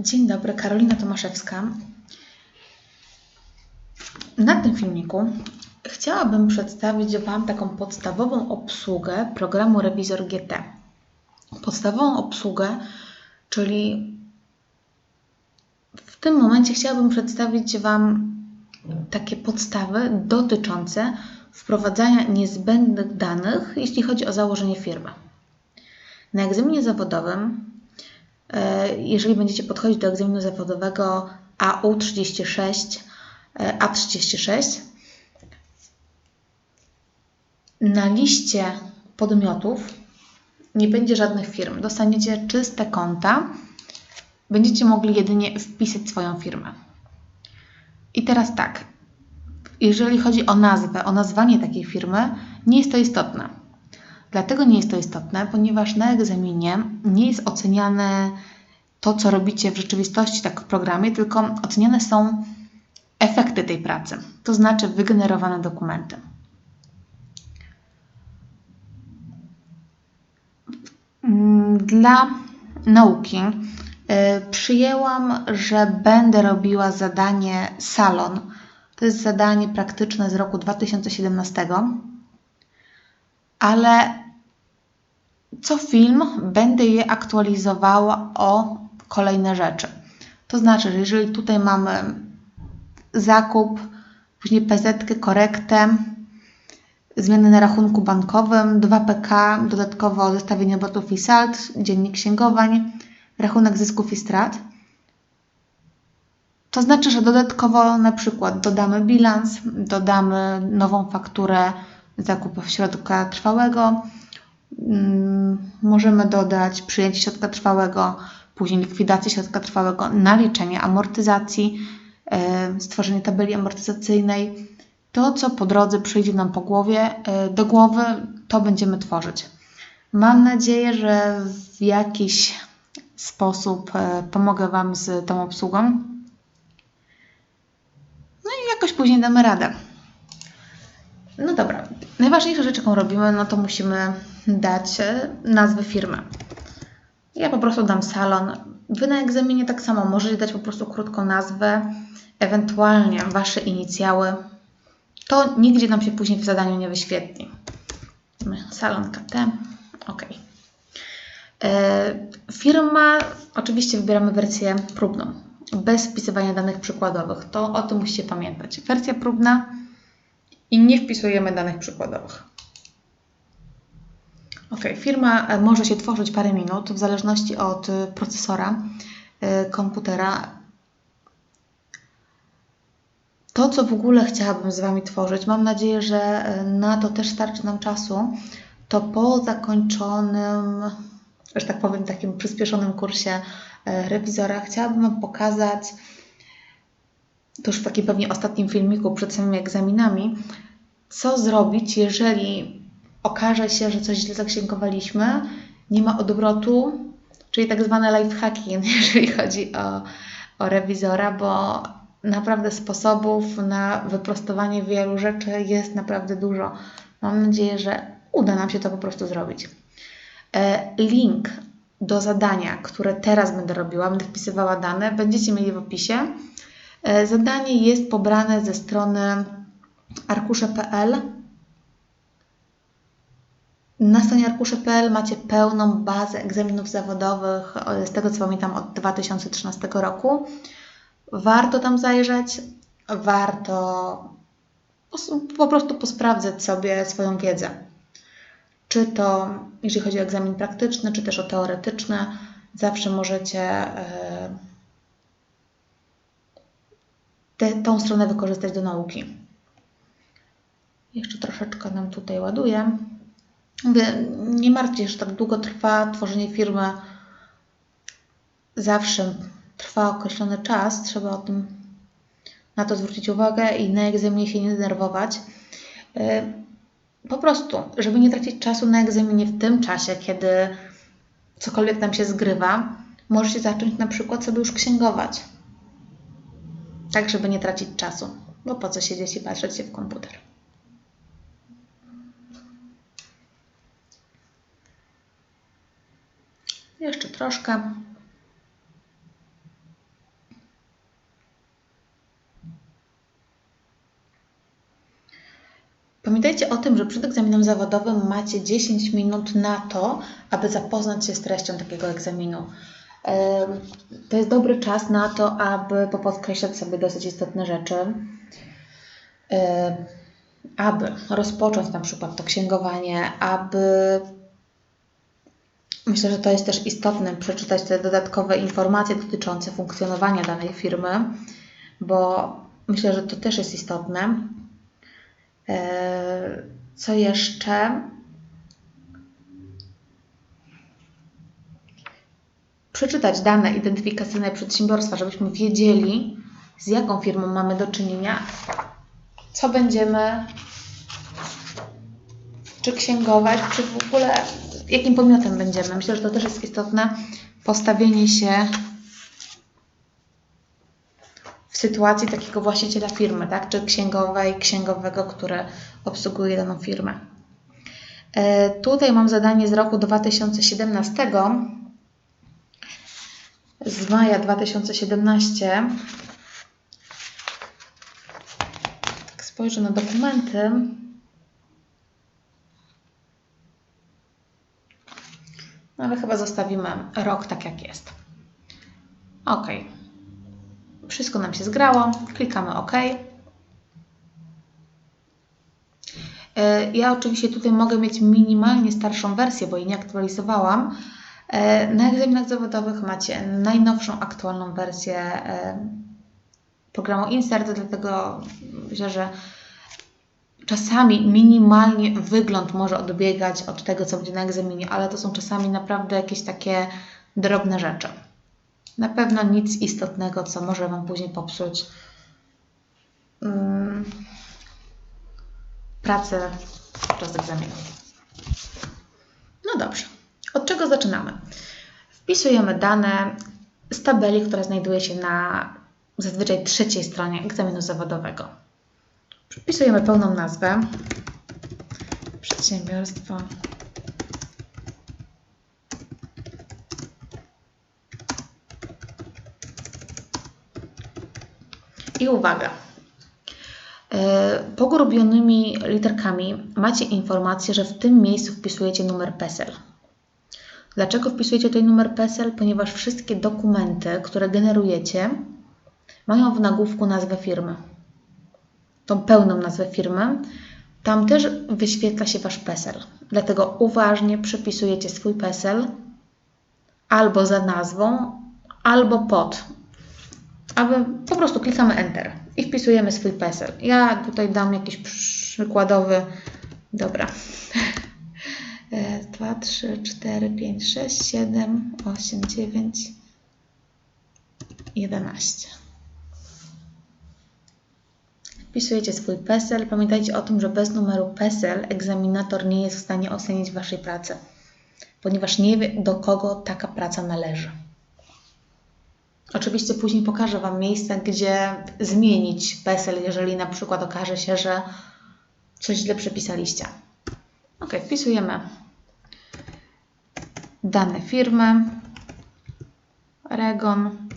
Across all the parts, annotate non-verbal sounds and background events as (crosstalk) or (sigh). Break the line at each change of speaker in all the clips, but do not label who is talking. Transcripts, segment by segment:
Dzień dobry, Karolina Tomaszewska. Na tym filmiku chciałabym przedstawić Wam taką podstawową obsługę programu Rewizor GT. Podstawową obsługę, czyli w tym momencie chciałabym przedstawić Wam takie podstawy dotyczące wprowadzania niezbędnych danych, jeśli chodzi o założenie firmy. Na egzaminie zawodowym, jeżeli będziecie podchodzić do egzaminu zawodowego AU36, e, A36, na liście podmiotów nie będzie żadnych firm. Dostaniecie czyste konta. Będziecie mogli jedynie wpisać swoją firmę. I teraz tak, jeżeli chodzi o nazwę, o nazwanie takiej firmy, nie jest to istotne. Dlatego nie jest to istotne, ponieważ na egzaminie nie jest oceniane to, co robicie w rzeczywistości, tak w programie, tylko oceniane są efekty tej pracy, to znaczy wygenerowane dokumenty. Mm, dla nauki y, przyjęłam, że będę robiła zadanie salon. To jest zadanie praktyczne z roku 2017 ale co film będę je aktualizowała o kolejne rzeczy. To znaczy, że jeżeli tutaj mamy zakup, później PZ, korektę, zmiany na rachunku bankowym, 2PK, dodatkowo zestawienie obrotów i sald, dziennik księgowań, rachunek zysków i strat. To znaczy, że dodatkowo na przykład dodamy bilans, dodamy nową fakturę zakupów środka trwałego. Mm, możemy dodać przyjęcie środka trwałego, później likwidację środka trwałego, naliczenie amortyzacji, e, stworzenie tabeli amortyzacyjnej. To, co po drodze przyjdzie nam po głowie, e, do głowy, to będziemy tworzyć. Mam nadzieję, że w jakiś sposób e, pomogę Wam z tą obsługą. No i jakoś później damy radę. No dobra, najważniejsza rzecz, jaką robimy, no to musimy dać e, nazwę firmy. Ja po prostu dam salon. Wy na egzaminie tak samo możecie dać po prostu krótką nazwę, ewentualnie Wasze inicjały. To nigdzie nam się później w zadaniu nie wyświetli. Salon KT, ok. E, firma, oczywiście wybieramy wersję próbną, bez wpisywania danych przykładowych. To o tym musicie pamiętać. Wersja próbna i nie wpisujemy danych przykładowych. Ok, firma e, może się tworzyć parę minut w zależności od e, procesora e, komputera. To, co w ogóle chciałabym z Wami tworzyć, mam nadzieję, że na to też starczy nam czasu, to po zakończonym, że tak powiem, takim przyspieszonym kursie rewizora, chciałabym Wam pokazać, to już w takim pewnie ostatnim filmiku przed samymi egzaminami, co zrobić, jeżeli okaże się, że coś źle zaksięgowaliśmy, nie ma odwrotu, czyli tak zwane lifehacki, (laughs) jeżeli chodzi o, o rewizora, bo naprawdę sposobów na wyprostowanie wielu rzeczy jest naprawdę dużo. Mam nadzieję, że uda nam się to po prostu zrobić. E, link do zadania, które teraz będę robiła, będę wpisywała dane, będziecie mieli w opisie. E, zadanie jest pobrane ze strony arkusze.pl. Na stronie arkusze.pl macie pełną bazę egzaminów zawodowych, z tego co pamiętam, od 2013 roku. Warto tam zajrzeć, warto po prostu posprawdzać sobie swoją wiedzę. Czy to, jeżeli chodzi o egzamin praktyczny, czy też o teoretyczny, zawsze możecie e, te, tą stronę wykorzystać do nauki. Jeszcze troszeczkę nam tutaj ładuje. Mówię, nie martwcie że tak długo trwa tworzenie firmy. Zawsze trwa określony czas. Trzeba o tym na to zwrócić uwagę i na egzaminie się nie denerwować. E, po prostu, żeby nie tracić czasu na egzaminie w tym czasie, kiedy cokolwiek tam się zgrywa, możecie zacząć na przykład sobie już księgować tak żeby nie tracić czasu, bo po co siedzieć i patrzeć się w komputer. Jeszcze troszkę. Pamiętajcie o tym, że przed egzaminem zawodowym macie 10 minut na to, aby zapoznać się z treścią takiego egzaminu. To jest dobry czas na to, aby popodkreślać sobie dosyć istotne rzeczy, aby rozpocząć na przykład to księgowanie, aby myślę, że to jest też istotne, przeczytać te dodatkowe informacje dotyczące funkcjonowania danej firmy, bo myślę, że to też jest istotne. Co jeszcze? Przeczytać dane identyfikacyjne przedsiębiorstwa, żebyśmy wiedzieli, z jaką firmą mamy do czynienia, co będziemy, czy księgować, czy w ogóle jakim podmiotem będziemy. Myślę, że to też jest istotne postawienie się w sytuacji takiego właściciela firmy, tak? czy księgowej, księgowego, który obsługuje daną firmę. E, tutaj mam zadanie z roku 2017, z maja 2017. Tak spojrzę na dokumenty. No ale chyba zostawimy rok tak jak jest. OK. Wszystko nam się zgrało. Klikamy OK. E, ja oczywiście tutaj mogę mieć minimalnie starszą wersję, bo jej nie aktualizowałam. E, na egzaminach zawodowych macie najnowszą, aktualną wersję e, programu Insert, dlatego myślę, że czasami minimalnie wygląd może odbiegać od tego, co będzie na egzaminie, ale to są czasami naprawdę jakieś takie drobne rzeczy. Na pewno nic istotnego, co może Wam później popsuć um, pracę podczas egzaminu. No dobrze. Od czego zaczynamy? Wpisujemy dane z tabeli, która znajduje się na zazwyczaj trzeciej stronie egzaminu zawodowego. Wpisujemy pełną nazwę. Przedsiębiorstwo. I uwaga. E, pogrubionymi literkami macie informację, że w tym miejscu wpisujecie numer PESEL. Dlaczego wpisujecie tutaj numer PESEL? Ponieważ wszystkie dokumenty, które generujecie, mają w nagłówku nazwę firmy tą pełną nazwę firmy, tam też wyświetla się Wasz PESEL. Dlatego uważnie przypisujecie swój PESEL albo za nazwą, albo pod. Aby po prostu klikamy Enter i wpisujemy swój PESEL. Ja tutaj dam jakiś przykładowy. Dobra. 2, 3, 4, 5, 6, 7, 8, 9, 11 wpisujecie swój PESEL. Pamiętajcie o tym, że bez numeru PESEL egzaminator nie jest w stanie ocenić Waszej pracy, ponieważ nie wie, do kogo taka praca należy. Oczywiście później pokażę Wam miejsca, gdzie zmienić PESEL, jeżeli na przykład okaże się, że coś źle przepisaliście. Ok, wpisujemy dane firmy, REGON,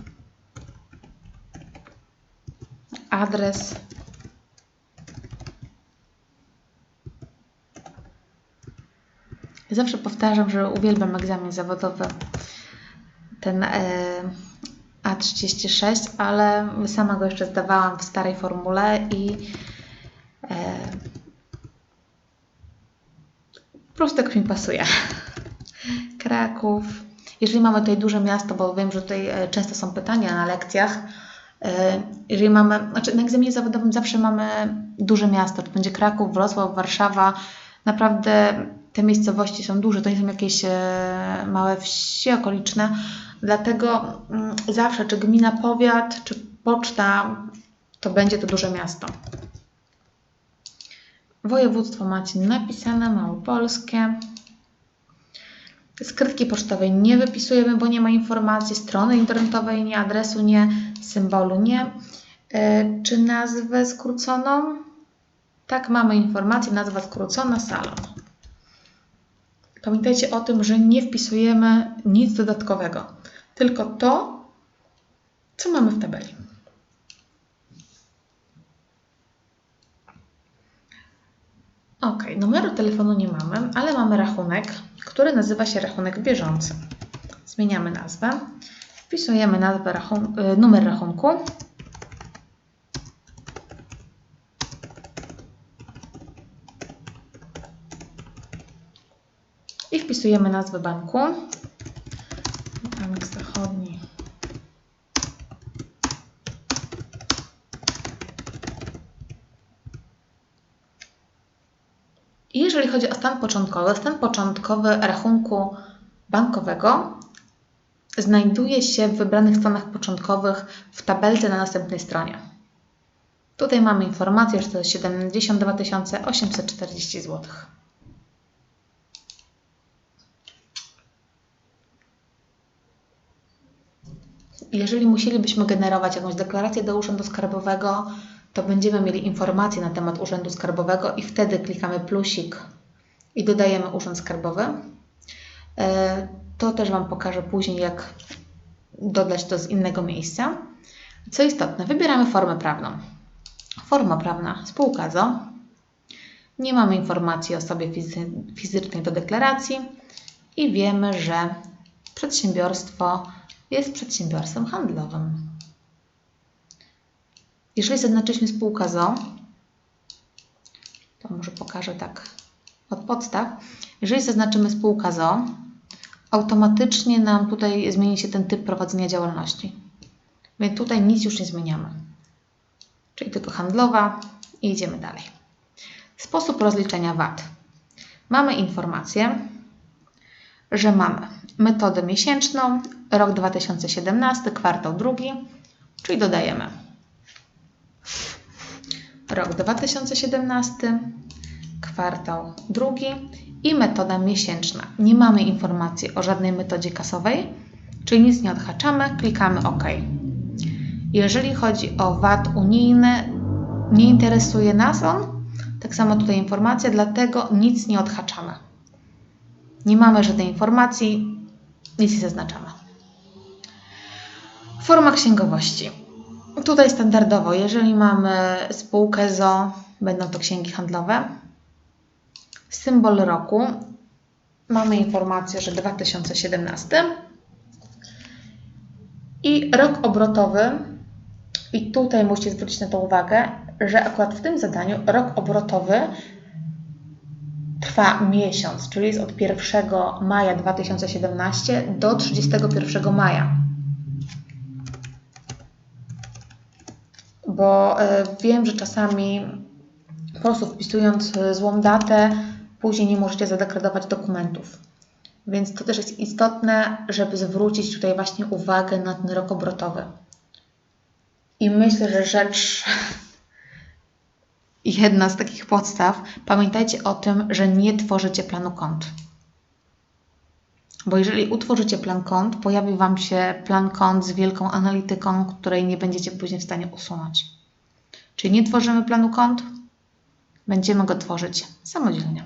adres, zawsze powtarzam, że uwielbiam egzamin zawodowy, ten e, A36, ale sama go jeszcze zdawałam w starej formule i e, po prostu tak mi pasuje. Kraków. Jeżeli mamy tutaj duże miasto, bo wiem, że tutaj e, często są pytania na lekcjach, e, jeżeli mamy, znaczy na egzaminie zawodowym zawsze mamy duże miasto, to będzie Kraków, Wrocław, Warszawa, naprawdę te miejscowości są duże, to nie są jakieś e, małe wsi okoliczne, dlatego mm, zawsze, czy gmina, powiat, czy poczta, to będzie to duże miasto. Województwo macie napisane, małopolskie. Skrytki pocztowej nie wypisujemy, bo nie ma informacji, strony internetowej nie, adresu nie, symbolu nie. E, czy nazwę skróconą? Tak, mamy informację, nazwa skrócona, salon. Pamiętajcie o tym, że nie wpisujemy nic dodatkowego, tylko to, co mamy w tabeli. Ok, numeru telefonu nie mamy, ale mamy rachunek, który nazywa się rachunek bieżący. Zmieniamy nazwę, wpisujemy nazwę rachun y, numer rachunku. I wpisujemy nazwę banku. Bank Zachodni. Jeżeli chodzi o stan początkowy, stan początkowy rachunku bankowego znajduje się w wybranych stanach początkowych w tabelce na następnej stronie. Tutaj mamy informację, że to jest 72 840 zł. Jeżeli musielibyśmy generować jakąś deklarację do Urzędu Skarbowego, to będziemy mieli informacje na temat Urzędu Skarbowego i wtedy klikamy plusik i dodajemy Urząd Skarbowy. E, to też Wam pokażę później, jak dodać to z innego miejsca. Co istotne, wybieramy formę prawną. Forma prawna spółka ZO. Nie mamy informacji o osobie fizycznej do deklaracji i wiemy, że przedsiębiorstwo jest przedsiębiorstwem handlowym. Jeżeli zaznaczyliśmy spółka ZO, to może pokażę tak od podstaw. Jeżeli zaznaczymy spółka ZO, automatycznie nam tutaj zmieni się ten typ prowadzenia działalności. Więc tutaj nic już nie zmieniamy. Czyli tylko handlowa i idziemy dalej. Sposób rozliczenia VAT. Mamy informację, że mamy metodę miesięczną, rok 2017, kwartał drugi, czyli dodajemy rok 2017, kwartał drugi i metoda miesięczna. Nie mamy informacji o żadnej metodzie kasowej, czyli nic nie odhaczamy, klikamy OK. Jeżeli chodzi o VAT unijny, nie interesuje nas on. Tak samo tutaj informacja, dlatego nic nie odhaczamy. Nie mamy żadnej informacji, nic nie zaznaczamy. Forma księgowości. Tutaj standardowo, jeżeli mamy spółkę ZO, będą to księgi handlowe. Symbol roku. Mamy informację, że 2017. I rok obrotowy. I tutaj musicie zwrócić na to uwagę, że akurat w tym zadaniu rok obrotowy trwa miesiąc, czyli jest od 1 maja 2017 do 31 maja. Bo e, wiem, że czasami po prostu wpisując e, złą datę, później nie możecie zadeklarować dokumentów. Więc to też jest istotne, żeby zwrócić tutaj właśnie uwagę na ten rok obrotowy. I myślę, że rzecz (laughs) jedna z takich podstaw, pamiętajcie o tym, że nie tworzycie planu kont. Bo jeżeli utworzycie plan kont, pojawi Wam się plan kont z wielką analityką, której nie będziecie później w stanie usunąć. Czyli nie tworzymy planu kont, będziemy go tworzyć samodzielnie.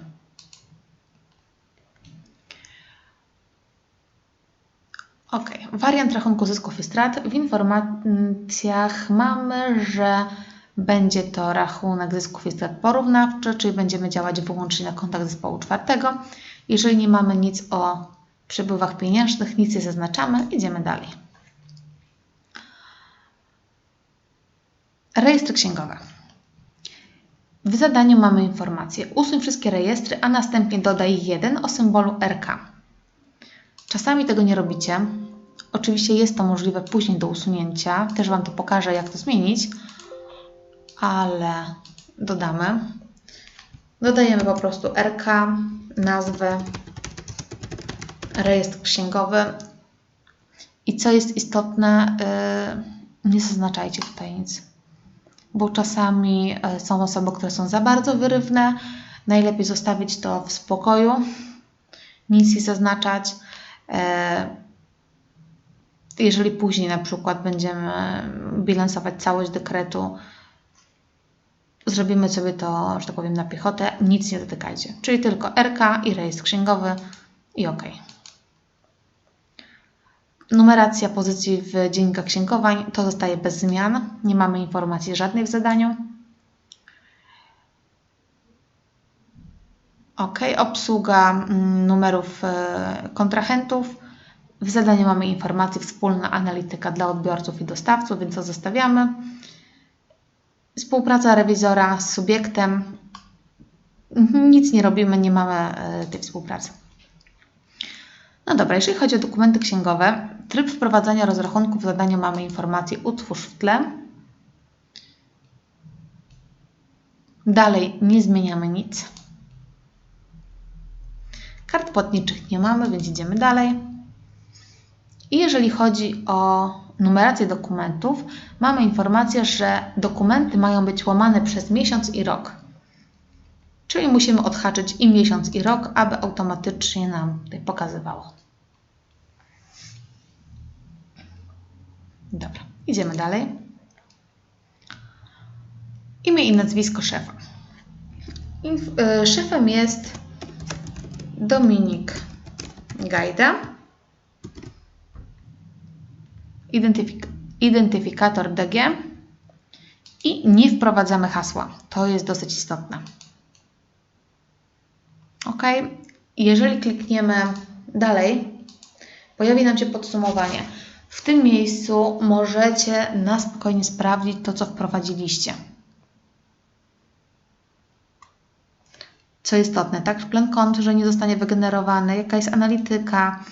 Ok, wariant rachunku zysków i strat. W informacjach mamy, że będzie to rachunek zysków i strat porównawczy, czyli będziemy działać wyłącznie na kontach zespołu czwartego. Jeżeli nie mamy nic o przepływach pieniężnych, nic nie zaznaczamy, idziemy dalej. Rejestry księgowe. W zadaniu mamy informację usuń wszystkie rejestry, a następnie dodaj jeden o symbolu RK. Czasami tego nie robicie. Oczywiście jest to możliwe później do usunięcia. Też Wam to pokażę, jak to zmienić ale dodamy. Dodajemy po prostu RK, nazwę, rejestr księgowy i co jest istotne, yy, nie zaznaczajcie tutaj nic, bo czasami yy, są osoby, które są za bardzo wyrywne. Najlepiej zostawić to w spokoju, nic nie zaznaczać. Yy, jeżeli później na przykład będziemy bilansować całość dekretu, Zrobimy sobie to, że tak powiem, na piechotę. Nic nie dotykajcie. Czyli tylko RK i rejestr księgowy i OK. Numeracja pozycji w dziennikach księgowań to zostaje bez zmian. Nie mamy informacji żadnej w zadaniu. OK, obsługa mm, numerów e, kontrahentów. W zadaniu mamy informacje wspólna analityka dla odbiorców i dostawców, więc to zostawiamy. Współpraca rewizora z subiektem. Mhm, Nic nie robimy, nie mamy e, tej współpracy. No dobra, jeżeli chodzi o dokumenty księgowe, tryb wprowadzania rozrachunków w zadaniu mamy informację utwórz w tle. Dalej nie zmieniamy nic. Kart płatniczych nie mamy, więc idziemy dalej. I jeżeli chodzi o numerację dokumentów, mamy informację, że dokumenty mają być łamane przez miesiąc i rok. Czyli musimy odhaczyć i miesiąc, i rok, aby automatycznie nam tutaj pokazywało. Dobra, idziemy dalej. Imię i nazwisko szefa. Inf- y, szefem jest Dominik Gajda. Identyfik- identyfikator DG. I nie wprowadzamy hasła. To jest dosyć istotne. Jeżeli klikniemy dalej, pojawi nam się podsumowanie. W tym miejscu możecie na spokojnie sprawdzić to, co wprowadziliście. Co istotne, tak? Plan kont, że nie zostanie wygenerowany, jaka jest analityka,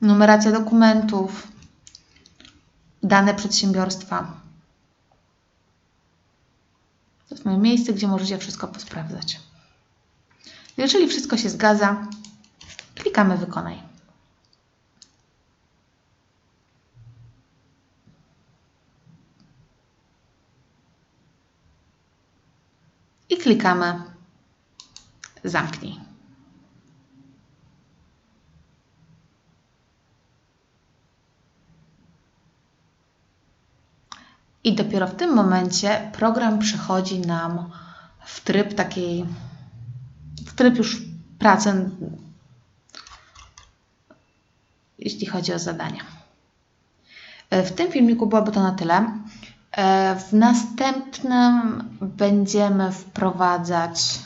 numeracja dokumentów, dane przedsiębiorstwa. To jest moje miejsce, gdzie możecie wszystko posprawdzać. Jeżeli wszystko się zgadza, klikamy wykonaj. I klikamy zamknij. I dopiero w tym momencie program przechodzi nam w tryb takiej, w tryb już pracy, jeśli chodzi o zadania. E, W tym filmiku byłoby to na tyle. E, W następnym będziemy wprowadzać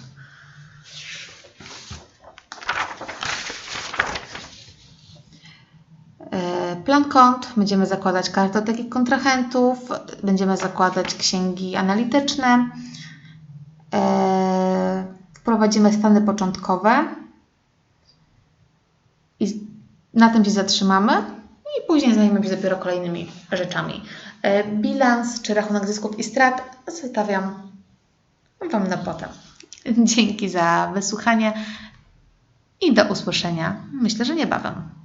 plan kont, będziemy zakładać kartoteki kontrahentów, będziemy zakładać księgi analityczne, e, wprowadzimy stany początkowe i na tym się zatrzymamy i później zajmiemy się dopiero kolejnymi rzeczami. E, Bilans czy rachunek zysków i strat zostawiam Wam na potem. Dzięki za wysłuchanie i do usłyszenia. Myślę, że niebawem.